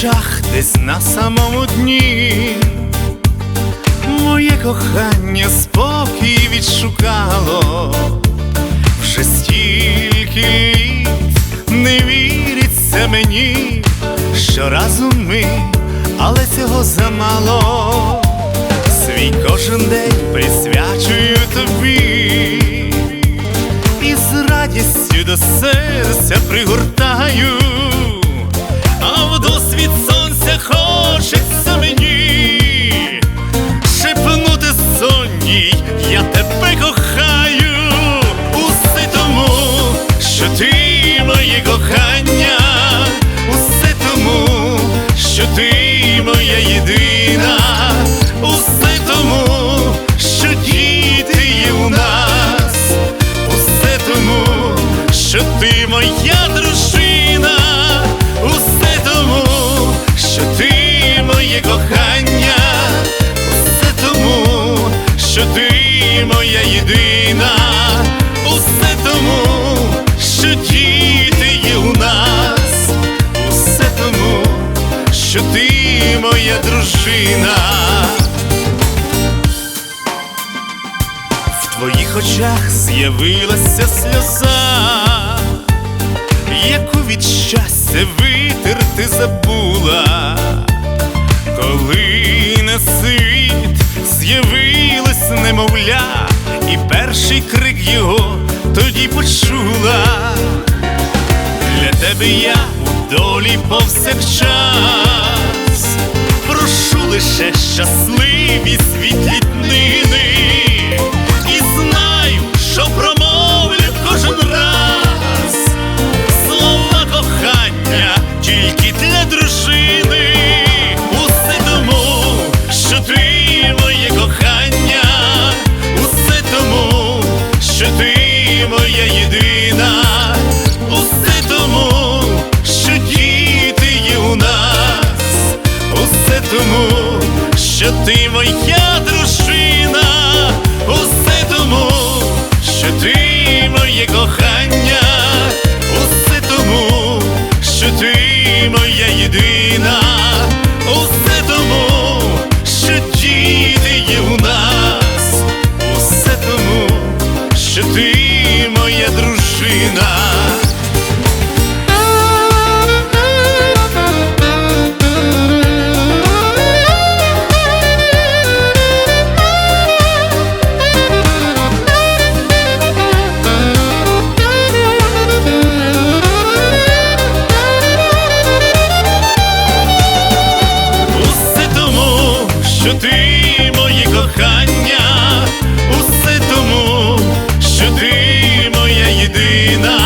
очах десь на самому дні. Моє кохання спокій відшукало, вже стільки не віриться мені, що разом ми, але цього замало. Свій кожен день присвячую тобі і з радістю до серця пригортаю, сонній, я тебе кохаю, усе тому, що ти моє кохання, усе тому, що ти моя єдина, усе тому, що діти є у нас, усе тому, що ти моя що ти моя єдина, усе тому, що діти є у нас, усе тому, що ти моя дружина. В твоїх очах з'явилася сльоза, яку від щастя витерти забула, коли на світ з'явилось немовля, і перший крик його тоді почула. Для тебе я у долі повсякчас прошу лише щасливі світлі днини І знаю, що промовлю кожен раз. Слова кохання тільки для дружини тому, що ти моя дружина, що ти моє кохання, усе тому, що ти моя єдина,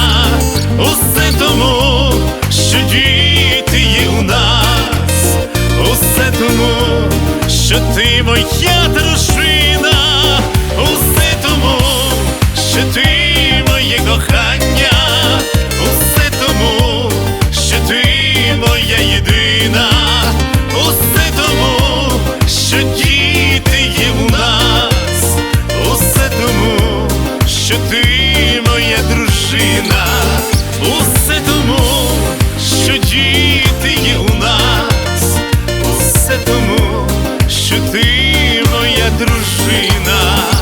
усе тому, що діти є у нас, усе тому, що ти моя. причина усе тому, що діти є у нас, усе тому, що ти моя дружина.